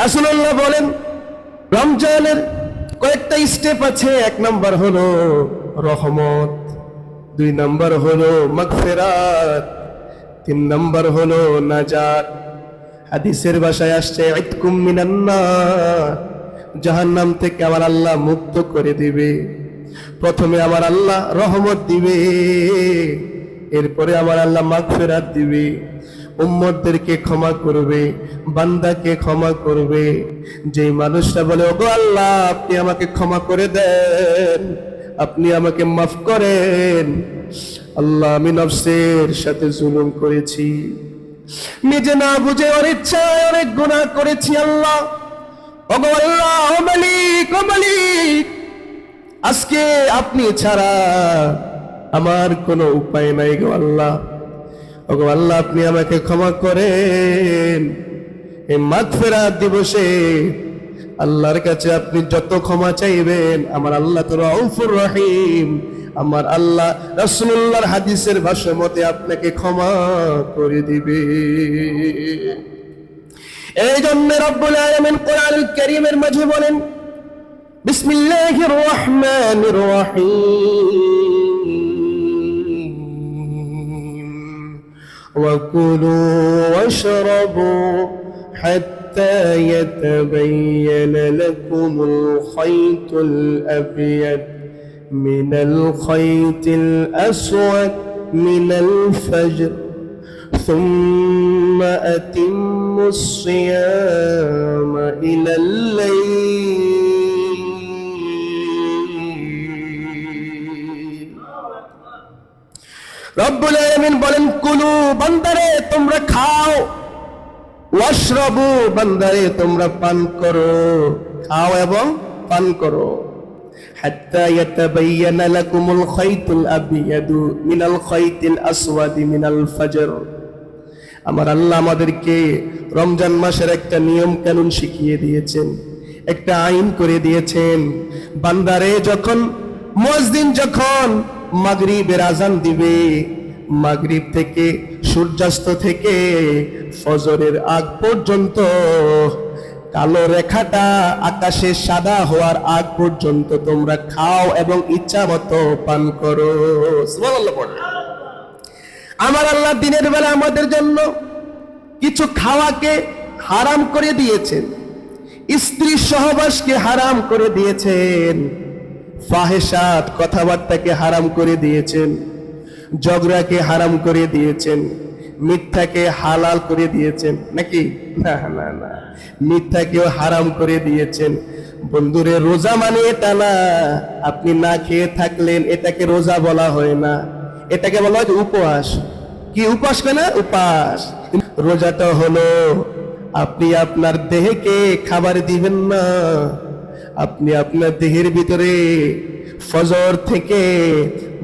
রাসুল্লাহ বলেন, রমজানের কয়েকটা স্টেপ আছে। এক নাম্বার হলো রহমত, দুই নাম্বার হলো মাগফিরাত, তিন নাম্বার হলো নাজাত। হাদিসের ভাষায় আসছে ইতকুম মিনান্নার জাহান্নাম থেকে আমার আল্লাহ মুক্ত করে দিবে। প্রথমে আমার আল্লাহ রহমত দিবে, এরপরে আমার আল্লাহ মাগফিরাত দিবে। উম্মতদেরকে ক্ষমা করবে, বান্দাকে ক্ষমা করবে। যে মানুষটা বলে, ওগো আল্লাহ, আপনি আমাকে ক্ষমা করে দেন, আপনি আমাকে মাফ করেন। আল্লাহ, আমি নফসের সাথে জুলুম করেছি। নিজে না বুঝে ওর ইচ্ছায় অনেক গুনাহ করেছি আল্লাহ। ওগো আল্লাহ, ও মালিক ও মালিক, আজকে আপনি ছাড়া আমার কোনো উপায় নাই গো আল্লাহ। আল্লাহ, আপনি আমাকে ক্ষমা করেন। এই মাগফিরাত দিবসে আল্লাহর কাছে আপনি যত ক্ষমা চাইবেন, আমার আল্লাহ তো রউফুর রহিম। আমার আল্লাহ রাসূলুল্লাহর হাদিসের ভাষ্য মতে আপনাকে ক্ষমা করে দিবে। এই জন্য রব্বুল আলামিন কোরআনুল কারীমের মাঝে বলেন, বিসমিল্লাহির রহমানির রহিম। وكلوا واشربوا حتى يتبين لكم الخيط الأبيض من الخيط الأسود من الفجر ثم أتموا الصيام إلى الليل. রব্বুল আলামিন বলেন, কুলু বান্দারে, তোমরা খাও। ওয়াশরাবু বান্দারে, তোমরা পান করো। খাও এবং পান করো। হাত্তা ইয়াতাবায়ানা লাকুমুল খাইতুল আবিয়াদু মিনাল খাইতিল আসওয়াদি মিনাল ফজর। আমার আল্লাহ আমাদেরকে রমজান মাসের একটা নিয়ম কানুন শিখিয়ে দিয়েছেন, একটা আইন করে দিয়েছেন। বান্দারে যখন, মসজিদ যখন মাগরিবের আজান দিবে। মাগরিব থেকে, সূর্যাস্ত থেকে, ফজরের আগ পর্যন্ত, কালো রেখাটা আকাশে সাদা হওয়ার আগ পর্যন্ত তোমরা খাও এবং ইচ্ছা মতো পান করো। আমার আল্লাহ দিনের বেলা আমাদের জন্য কিছু খাওয়াকে হারাম করে দিয়েছেন। স্ত্রী সহবাসকে হারাম করে দিয়েছেন। ফাহেসাত কথাবার্তাকে হারাম করে দিয়েছেন জগরাকে হারাম করে দিয়েছেন, মিথ্যাকে হালাল করে দিয়েছেন, নাকি? না না না। মিথ্যাকেও হারাম করে দিয়েছেন। বন্ধুরে, রোজা মানে এটা না। আপনি না খেয়ে থাকলেন, এটাকে রোজা বলা হয় না। এটাকে বলা হয় উপবাস। কি উপাস না উপাস রোজাটা হলো, আপনি আপনার দেহকে খাবার দিবেন না। আপনি আপনার দেহের ভিতরে ফজর থেকে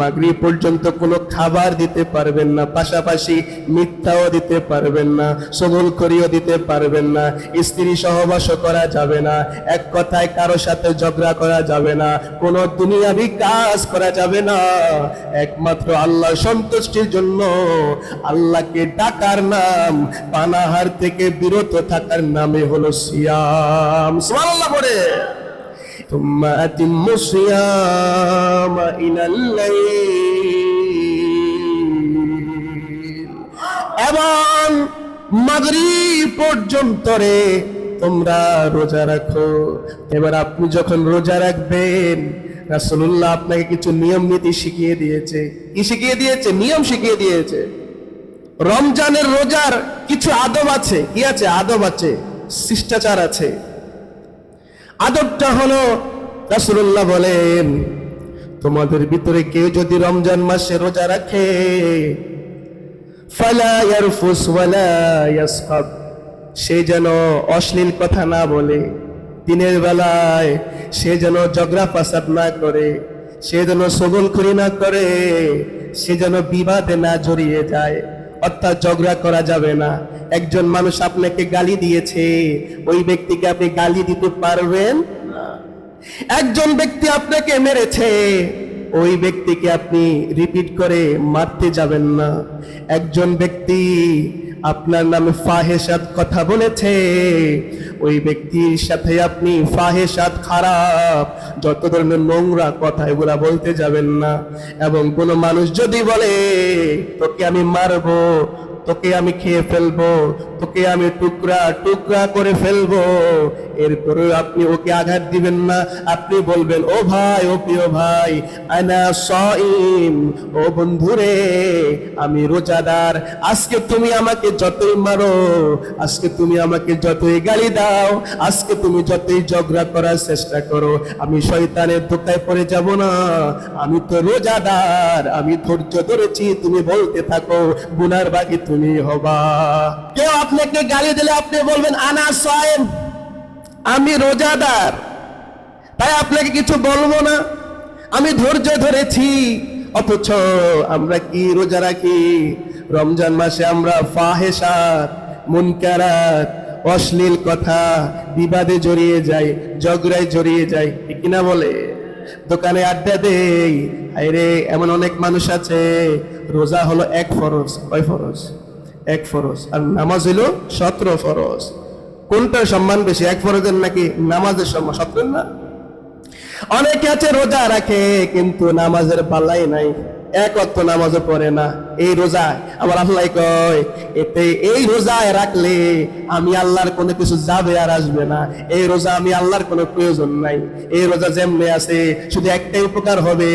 মাগরি পর্যন্ত কোনো খাবার দিতে পারবেন না, পাশাপাশি মিথ্যাও দিতে পারবেন না, সবল করিও দিতে পারবেন না, স্ত্রী সহবাসও করা যাবে না, এক কথায় কারও সাথে ঝগড়া করা যাবে না, কোনো দুনিয়াবি কাজ করা যাবে না। একমাত্র আল্লাহ সন্তুষ্টির জন্য আল্লাহকে ডাকার নাম, পানাহার থেকে বিরত থাকার নামে হলো সিয়াম। পড়ে ثم أتموا الصيام إلى الليل এবং মাগরিব পর্যন্ত রে তোমরা রোজা রাখো এবার আপনি যখন রোজা রাখবেন রাসূলুল্লাহ আপনাকে কিছু নিয়ম নীতি শিখিয়ে দিয়েছে কি শিখিয়ে দিয়েছে নিয়ম শিখিয়ে দিয়েছে রমজানের রোজার কিছু আদব আছে কি আছে আদব আছে শিষ্টাচার আছে আদবটা হলো, রাসূলুল্লাহ বলেন, তোমাদের ভিতরে কেউ যদি রমজান মাসে রোজা রাখে সে যেন অশ্লীল কথা না বলে, দিনের বেলায় সে যেন ঝগড়া ফাসাদ না করে, সে যেন সবলখুরি না করে, সে যেন বিবাদে না জড়িয়ে যায়। অর্থাৎ ঝগড়া করা যাবে না। একজন মানুষ আপনাকে গালি দিয়েছে, ওই ব্যক্তিকে আপনি গালি দিতে পারবেন না। একজন ব্যক্তি আপনাকে মেরেছে, ওই ব্যক্তিকে আপনি রিপিট করে মারতে যাবেন না। একজন ব্যক্তি আপনার নামে ফাহেসাত কথা বলেছে। ওই ব্যক্তির সাথে আপনি ফাহেসাত খারাপ। যত ধরনের নোংরা কথা এগুলা বলতে যাবেন না। এবং কোনো মানুষ যদি বলে, তোকে আমি মারবো তোকে আমি খেয়ে ফেলব, তোকে আমি টুকরা টুকরা করে ফেলব। এরপরে আপনি ওকে আঘাত দিবেন না, আপনি বলবেন, ও ভাই, ও প্রিয় ভাই, আনা সাইম ও বন্ধুরে, আমি রোজাদার। আজকে তুমি আমাকে যতই মারো, আজকে তুমি আমাকে যতই গালি দাও, আজকে তুমি যতই ঝগড়া করার চেষ্টা করো, আমি শয়তানের ধোকায় পড়ে যাব না। আমি তো রোজাদার, আমি ধৈর্য ধরেছি, তুমি বলতে থাকো, গুনার বাকি তুমি হবা। কেউ আপনাকে গালি দিলে আপনি বলবেন, আনা সাইম আমি রোজাদার। তাই আপনাকে কিছু বলব না। আমি ধৈর্য ধরেছি। অথচ আমরা কি রোজা রাখি? রমজান মাসে আমরা ফাহেসাত মুনকারাত, অশ্লীল কথা, বিবাদে জড়িয়ে যাই, ঝগড়ায় জড়িয়ে যাই। কিনা বলে? দোকানে আড্ডা দেই। আরে এমন অনেক মানুষ আছে। রোজা হলো এক ফরজ, কয় ফরজ? এক ফরজ, আর নামাজ হলো সতেরো ফরজ। কোনটার সম্মান বেশি, এক ফরজের নাকি নামাজের সম্মান? সতেরো না? অনেকে আছে রোজা রাখে, কিন্তু নামাজের পাল্লাই নাই। এক অর্থ নামাজও পড়ে না। এই রোজা আমার আল্লাহ কয়, এতে এই রোজায় রাখলে আমি আল্লাহর কোনো কিছু যাবে আর আসবে না। এই রোজা আমি আল্লাহর কোনো প্রয়োজন নাই। এই রোজা যেমনে আছে, শুধু একটাই উপকার হবে।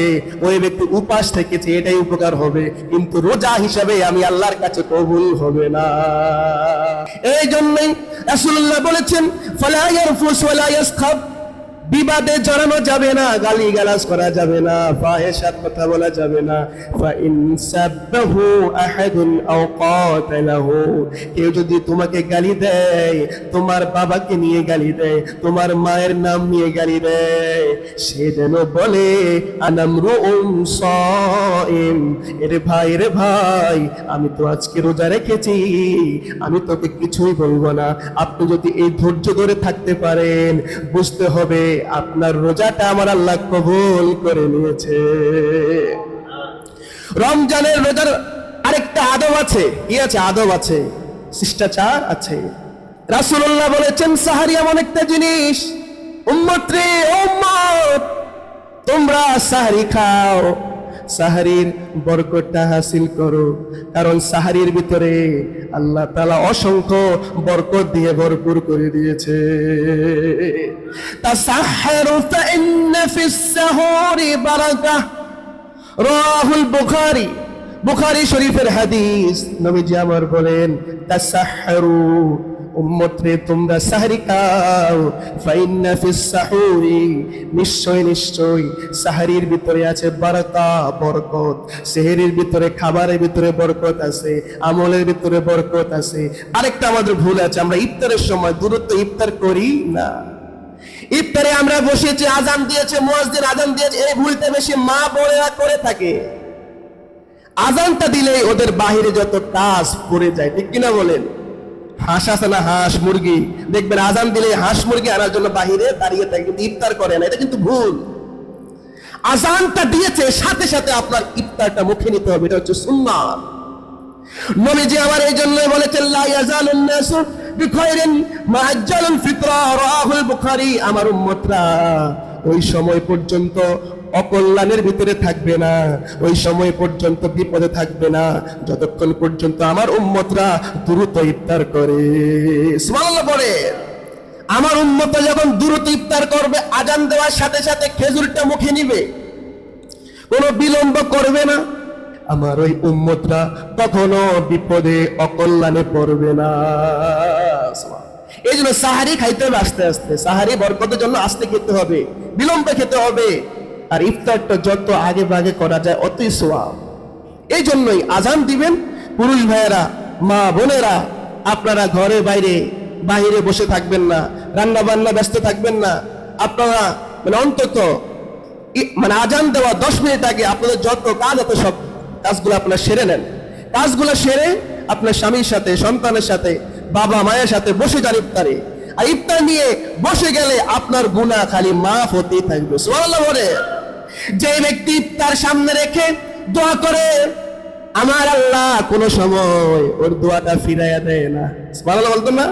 ওই ব্যক্তি উপাস থেকেছে, এটাই উপকার হবে। কিন্তু রোজা হিসাবে আমি আল্লাহর কাছে কবুল হবে না। এই জন্যই রাসূলুল্লাহ বলেছেন, ফালা ইয়ারফুস ওয়ালা ইয়াসখাব। বিবাদে জড়ানো যাবে না গালি গালাজ করা যাবে না ফাহেসাত কথা বলা যাবে না। ফা ইন সাব্বাহু আহাদুন আও কাতালাহু। কেউ যদি তোমাকে গালি দেয়, তোমার বাবাকে নিয়ে গালি দেয়, তোমার মায়ের নাম নিয়ে গালি দেয়, সে যেন বলে আনামরুউম সাইম। এরে ভাই রে ভাই, আমি তো আজকে রোজা রেখেছি, আমি তোকে কিছুই বলব না। আপনি যদি এই ধৈর্য ধরে থাকতে পারেন, বুঝতে হবে আপনার রোজাটা আমার আল্লাহ কবুল করে নিয়েছে। রমজানের রোজার আরেকটা আদব আছে। কি আছে? আদব আছে। শিষ্টাচার আছে। রাসুল্লাহ বলেছেন, সাহারি এমন একটা জিনিস, উম্মত রে, উম্মত, তোমরা সাহারি খাও। সাহারির বরকতটা হাসিল করো। কারণ সাহারির ভিতরে আল্লাহ তালা অসংখ্য বরকত দিয়ে ভরপুর করে দিয়েছে। রাহুল বুখারি বুখারি শরীফের হাদিস। নবীজি আমার বলেন, তাসাহহারু উম্মত রে তোমরা সাহরি খাও। ফাইন্না সাহুরি, নিশ্চয় নিশ্চয়, সাহারির ভিতরে আছে বারাকা, বরকত। সেহরির ভিতরে, খাবারের ভিতরে বরকত আছে, আমলের ভিতরে বরকত আছে। আরেকটা আমাদের ভুল আছে, আমরা ইফতারের সময় দূরত্ব ইফতার করি না। ইফতারে আমরা বসেছি, আজান দিয়েছে, মুয়াজ্জিন আজান দিয়েছে, এই ভুলটা বেশি মা বোনেরা করে থাকে। আজানটা দিলে ওদের বাহিরে যত কাজ পড়ে যায়, ঠিক কিনা বলেন? হাঁস আছে না হাঁস মুরগি? দেখবেন আজান দিলে হাঁস মুরগি আনার জন্য বাহিরে দাঁড়িয়ে থাকে ইফতার করে না, এটা কিন্তু ভুল। আজানটা দিয়েছে, সাথে সাথে আপনার ইফতারটা মুখে নিতে হবে, এটা হচ্ছে সুন্নাত। নবীজি আমার এই জন্যই বলেছেন, লা ইয়াজালুন নাসু বিখাইরিন মা আজ্জালুল রাহুল বুখারী, আমার উম্মতরা, ওই সময় পর্যন্ত অকল্যাণের ভিতরে থাকবে না। ওই সময় পর্যন্ত বিপদে থাকবে না। যতক্ষণ পর্যন্ত আমার উম্মতরা দ্রুত ইফতার করে। পড়ে। আমার উম্মত যখন দ্রুত ইফতার করবে, আজান দেওয়ার সাথে সাথে খেজুরটা মুখে নিবে। কোনো বিলম্ব করবে না। আমার ওই উম্মতরা কখনো বিপদে, অকল্যাণে পড়বে না। এই জন্য সাহারি খাইতে হবে আস্তে আস্তে। সাহারি বরকতের জন্য আস্তে খেতে হবে। বিলম্বে খেতে হবে। আর ইফতারটা যত আগে ভাগে করা যায়, অতই সোয়াব। এই জন্যই আজান দিবেন। পুরুষ ভাইয়েরা, মা বোনেরা, আপনারা ঘরে বাইরে বাইরে বসে থাকবেন না রান্না বান্না ব্যস্ত থাকবেন না। আপনারা মানে অন্তত মানে আজান দেওয়া দশ মিনিট আগে আপনাদের যত কাজ আছে সব কাজগুলো আপনারা সেরে নেন। কাজগুলো সেরে আপনার স্বামীর সাথে, সন্তানের সাথে, বাবা মায়ের সাথে বসে যান ইফতারে। আর ইফতার নিয়ে বসে গেলে আপনার গুনাহ খালি মাফ হতেই থাকবে। বলে। যে ব্যক্তি তার সামনে রেখে দোয়া করে, আমার আল্লাহ কোন সময় ওর দোয়াটা ফিরাইয়া দেয় না। বলতো না?